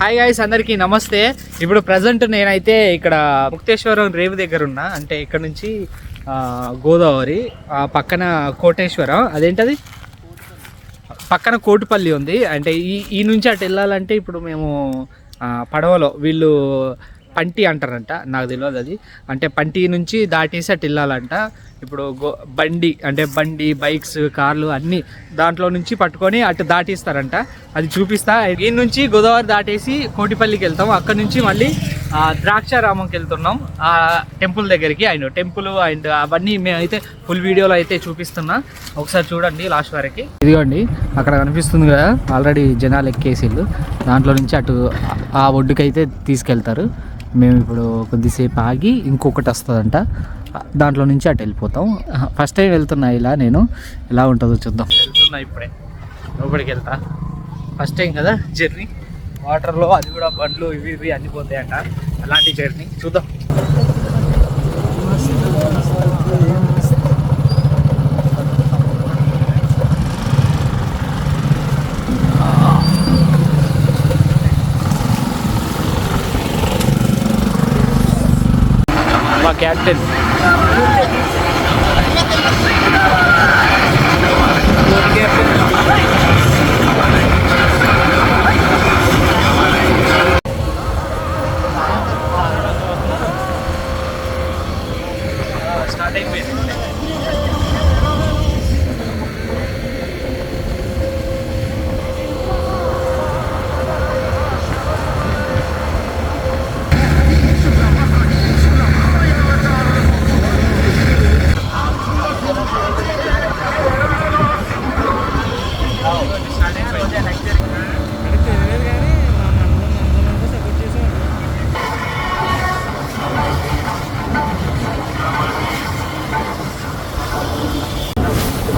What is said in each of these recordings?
Hi guys అందరికీ నమస్తే. ఇప్పుడు ప్రజెంట్ నేనైతే ఇక్కడ ముక్తేశ్వరం రేవు దగ్గర ఉన్నా. అంటే ఇక్కడ నుంచి గోదావరి పక్కన కోటేశ్వరం. అదేంటది? పక్కన కోటిపల్లి ఉంది. అంటే ఈ ఈ నుంచి అటు వెళ్ళాలంటే ఇప్పుడు మేము పడవలో వీళ్ళు పంటి అంటారంట నాకు తెలియదు అది. అంటే పంటి నుంచి దాటేసి అటు వెళ్ళాలంట. ఇప్పుడు గో బండి అంటే బండి బైక్స్ కార్లు అన్నీ దాంట్లో నుంచి పట్టుకొని అటు దాటిస్తారంట. అది చూపిస్తా. దీని నుంచి గోదావరి దాటేసి కోటిపల్లికి వెళ్తాం. అక్కడ నుంచి మళ్ళీ ద్రాక్షారామంకి వెళ్తున్నాం. ఆ టెంపుల్ దగ్గరికి ఆయన టెంపుల్ అండ్ అవన్నీ మేమైతే ఫుల్ వీడియోలో అయితే చూపిస్తున్నా. ఒకసారి చూడండి లాస్ట్ వరకు. ఇదిగోండి అక్కడ కనిపిస్తుంది కదా ఆల్రెడీ జనాలు ఎక్కేసిళ్ళు. దాంట్లో నుంచి అటు ఆ ఒడ్డుకి అయితే తీసుకెళ్తారు. మేము ఇప్పుడు కొద్దిసేపు ఆగి ఇంకొకటి వస్తుందంట. దాంట్లో నుంచి అటు వెళ్ళిపోతాం. ఫస్ట్ టైం వెళ్తున్నా ఇలా నేను. ఎలా ఉంటుందో చూద్దాం. వెళ్తున్నా ఇప్పుడే. లోపలికి వెళ్తా. ఫస్ట్ టైం కదా జర్నీ వాటర్లో అది కూడా బండ్లు ఇవి ఇవి అన్ని పోతాయంట. అలాంటి జర్నీ చూద్దాం. my captain. Starting with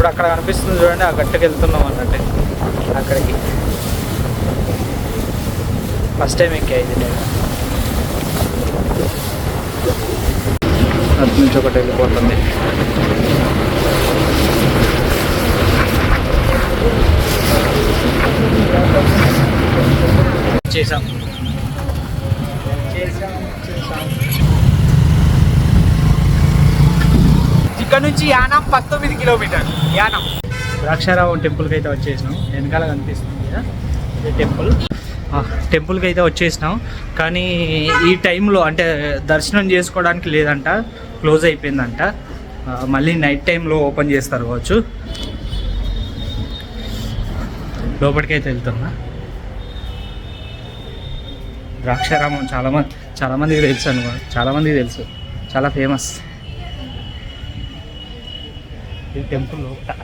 ఇప్పుడు అక్కడ కనిపిస్తుంది చూడండి ఆ గట్టుకు వెళ్తున్నాం అన్నట్టు. అక్కడికి. ఫస్ట్ టైం ఎక్కా ఇది నేను. అటు నుంచి ఒకటి వెళ్ళిపోతుంది. చేసాం చేసాం ఇక్కడ నుంచి యానం పంతొమ్మిది కిలోమీటర్ యానం. ద్రాక్షారామం టెంపుల్కి అయితే వచ్చేసినాం. వెనకాల కనిపిస్తుంది కదా? టెంపుల్. టెంపుల్కి అయితే వచ్చేసినాం. కానీ ఈ టైంలో అంటే దర్శనం చేసుకోవడానికి లేదంట. క్లోజ్ అయిపోయిందంట. మళ్ళీ నైట్ టైంలో ఓపెన్ చేస్తారు కావచ్చు. లోపలికైతే వెళ్తున్నా. ద్రాక్షారామం చాలామంది చాలామందికి తెలుసు అనుకో చాలామందికి తెలుసు. చాలా ఫేమస్ ఈ టెంపుల్ లోపల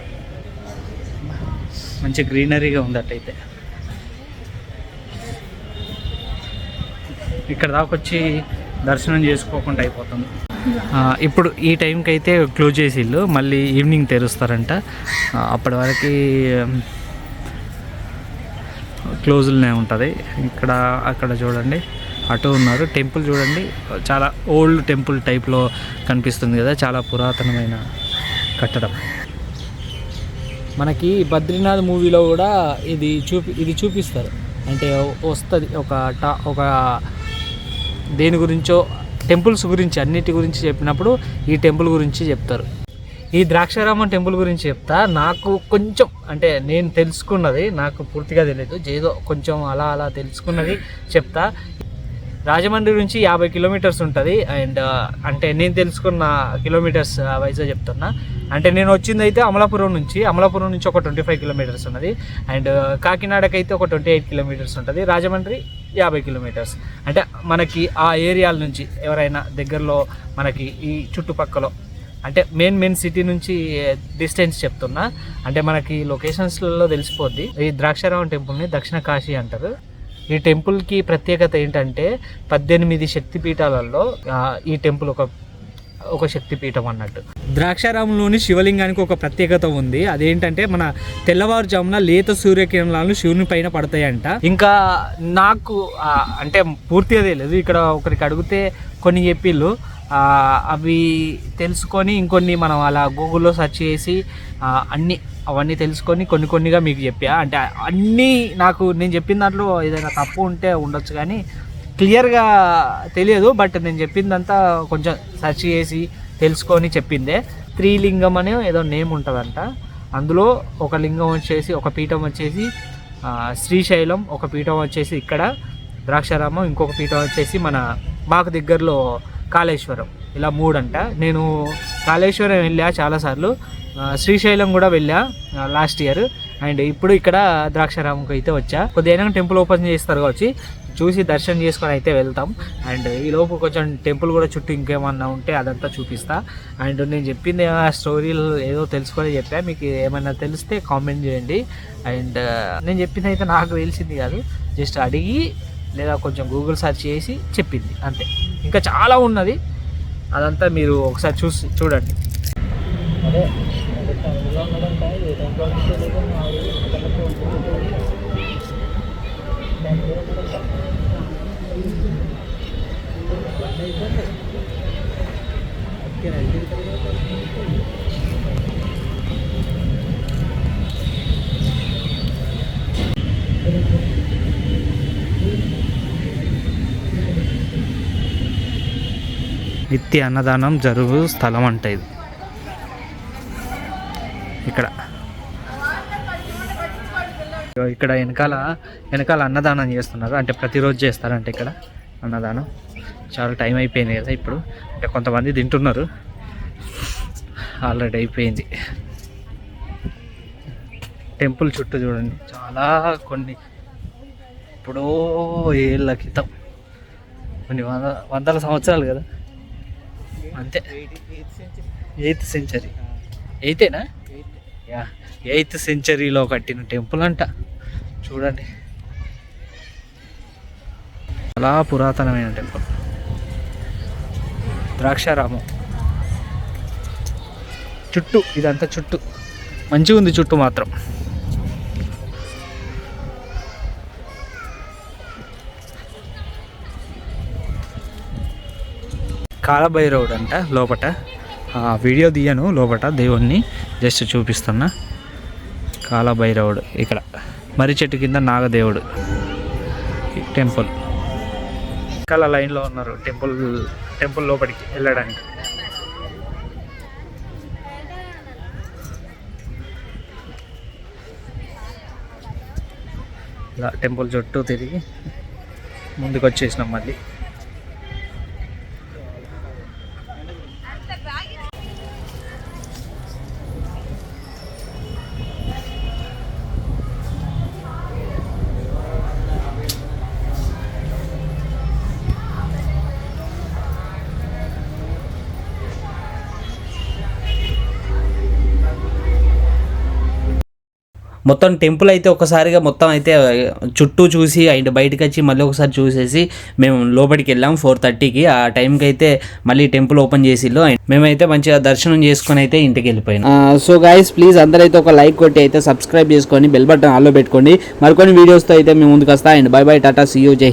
మంచి గ్రీనరీగా ఉంది ఇక్కడ దాకా వచ్చి దర్శనం చేసుకోకుండా అయిపోతుంది. ఇప్పుడు ఈ టైంకి అయితే క్లోజ్ చేసిళ్ళు మళ్ళీ ఈవినింగ్ తెరుస్తారంట. అప్పటి వరకు క్లోజ్లోనే ఉంటుంది. ఇక్కడ అక్కడ చూడండి అటు ఉన్నారు. టెంపుల్ చూడండి చాలా ఓల్డ్ టెంపుల్ టైప్లో కనిపిస్తుంది కదా చాలా పురాతనమైన కట్టడం. మనకి బద్రీనాథ్ మూవీలో కూడా ఇది చూపి ఇది చూపిస్తారు. అంటే వస్తుంది ఒక టా ఒక దేని గురించో టెంపుల్స్ గురించి అన్నిటి గురించి చెప్పినప్పుడు ఈ టెంపుల్ గురించి చెప్తారు. ఈ ద్రాక్షారామం టెంపుల్ గురించి చెప్తా నాకు కొంచెం అంటే నేను తెలుసుకున్నది నాకు పూర్తిగా తెలియదు ఏదో కొంచెం అలా అలా తెలుసుకున్నది చెప్తా. రాజమండ్రి నుంచి యాభై కిలోమీటర్స్ ఉంటుంది. అండ్ అంటే నేను తెలుసుకున్న కిలోమీటర్స్ వైజ్గా చెప్తున్నా. అంటే నేను వచ్చింది అయితే అమలాపురం నుంచి అమలాపురం నుంచి ఒక ట్వంటీ ఫైవ్ కిలోమీటర్స్ ఉన్నది. అండ్ కాకినాడకి అయితే ఒక ట్వంటీ ఎయిట్ కిలోమీటర్స్ ఉంటుంది. రాజమండ్రి యాభై కిలోమీటర్స్. అంటే మనకి ఆ ఏరియాల నుంచి ఎవరైనా దగ్గరలో మనకి ఈ చుట్టుపక్కల అంటే మెయిన్ మెయిన్ సిటీ నుంచి డిస్టెన్స్ చెప్తున్నా. అంటే మనకి లొకేషన్స్లలో తెలిసిపోద్ది. ఈ ద్రాక్షారామం టెంపుల్ని దక్షిణ కాశీ అంటారు. ఈ టెంపుల్కి ప్రత్యేకత ఏంటంటే పద్దెనిమిది శక్తి పీఠాలలో ఈ టెంపుల్ ఒక ఒక శక్తిపీఠం అన్నట్టు. ద్రాక్షారామంలోని శివలింగానికి ఒక ప్రత్యేకత ఉంది. అదేంటంటే మన తెల్లవారుజామున లేత సూర్యకిరణాలు శివుని పైన పడతాయంట. ఇంకా నాకు అంటే అంటే పూర్తిగా తెలియదు. ఇక్కడ ఒకరికి అడిగితే కొన్ని చెప్పిళ్ళు. అవి తెలుసుకొని ఇంకొన్ని మనం అలా గూగుల్లో సెర్చ్ చేసి అన్ని అవన్నీ తెలుసుకొని కొన్ని కొన్నిగా మీకు చెప్పా. అంటే అన్నీ నాకు నేను చెప్పిన దాంట్లో ఏదైనా తప్పు ఉంటే ఉండొచ్చు కానీ క్లియర్గా తెలియదు బట్ నేను చెప్పిందంతా కొంచెం సెర్చ్ చేసి తెలుసుకొని చెప్పిందే. త్రీలింగం అనే ఏదో నేమ్ ఉంటుందంట. అందులో ఒక లింగం వచ్చేసి ఒక పీఠం వచ్చేసి శ్రీశైలం ఒక పీఠం వచ్చేసి ఇక్కడ ద్రాక్షారామం ఇంకొక పీఠం వచ్చేసి మన మాకు దగ్గరలో కాళేశ్వరం. ఇలా మూడంట. నేను కాళేశ్వరం వెళ్ళా చాలాసార్లు. శ్రీశైలం కూడా వెళ్ళా లాస్ట్ ఇయర్ అండ్ ఇప్పుడు ఇక్కడ ద్రాక్షారామంకి అయితే వచ్చా. కొద్దిగా టెంపుల్ ఓపెన్ చేస్తారు కావచ్చు. చూసి దర్శనం చేసుకొని అయితే వెళ్తాం. అండ్ ఈ లోపు కొంచెం టెంపుల్ కూడా చుట్టూ ఇంకేమన్నా ఉంటే అదంతా చూపిస్తా. అండ్ నేను చెప్పింది ఆ స్టోరీలు ఏదో తెలుసుకొని చెప్పా. మీకు ఏమైనా తెలిస్తే కామెంట్ చేయండి. అండ్ నేను చెప్పింది అయితే నాకు తెలిసింది కాదు. జస్ట్ అడిగి లేదా కొంచెం గూగుల్ సెర్చ్ చేసి చెప్పింది. అంతే. ఇంకా చాలా ఉన్నది. అదంతా మీరు ఒకసారి చూసి చూడండి. నిత్య అన్నదానం జరుగు స్థలం అంట ఇది. ఇక్కడ. ఇక్కడ వెనకాల వెనకాల అన్నదానం చేస్తున్నారు. అంటే ప్రతిరోజు చేస్తారంటే ఇక్కడ అన్నదానం. చాలా టైం అయిపోయింది కదా ఇప్పుడు. అంటే కొంతమంది తింటున్నారు. ఆల్రెడీ అయిపోయింది. టెంపుల్ చుట్టూ చూడండి. చాలా కొన్ని ఎప్పుడో ఏళ్ళ క్రితం. కొన్ని వంద వందల సంవత్సరాలు కదా. అంతే. Eighth century. ఎయితేనా? యా ఎయిత్ సెంచరీలో కట్టిన టెంపుల్ అంట. చూడండి. చాలా పురాతనమైన టెంపుల్. ద్రాక్షారామం. చుట్టూ ఇదంతా చుట్టూ. మంచిగా ఉంది చుట్టూ మాత్రం. కాలభైరవుడు అంట లోపట. వీడియో తీయను లోపట దేవుణ్ణి. జస్ట్ చూపిస్తున్నా. కాలభైరవుడు ఇక్కడ. మర్రి చెట్టు కింద నాగదేవుడు. ఈ టెంపుల్. వెనకాల లైన్లో ఉన్నారు టెంపుల్ టెంపుల్ లోపలికి వెళ్ళడానికి. ఇలా టెంపుల్ చుట్టూ తిరిగి ముందుకు వచ్చేసినాం మళ్ళీ. మొత్తం టెంపుల్ అయితే ఒకసారిగా మొత్తం అయితే చుట్టూ చూసి అండ్ బయటకు వచ్చి మళ్ళీ ఒకసారి చూసేసి మేము లోపలికి వెళ్ళాం ఫోర్ థర్టీకి. ఆ టైంకి అయితే మళ్ళీ టెంపుల్ ఓపెన్ చేసిల్లు అండ్ మేమైతే మంచిగా దర్శనం చేసుకొని అయితే ఇంటికి వెళ్ళిపోయినాం. సో గైస్ ప్లీజ్ అందరైతే ఒక లైక్ కొట్టి అయితే సబ్స్క్రైబ్ చేసుకొని బెల్ బటన్ ఆల్లో పెట్టుకోండి. మరికొన్ని వీడియోస్తో అయితే మేము ముందుకు వస్తా and bye bye tata see you జై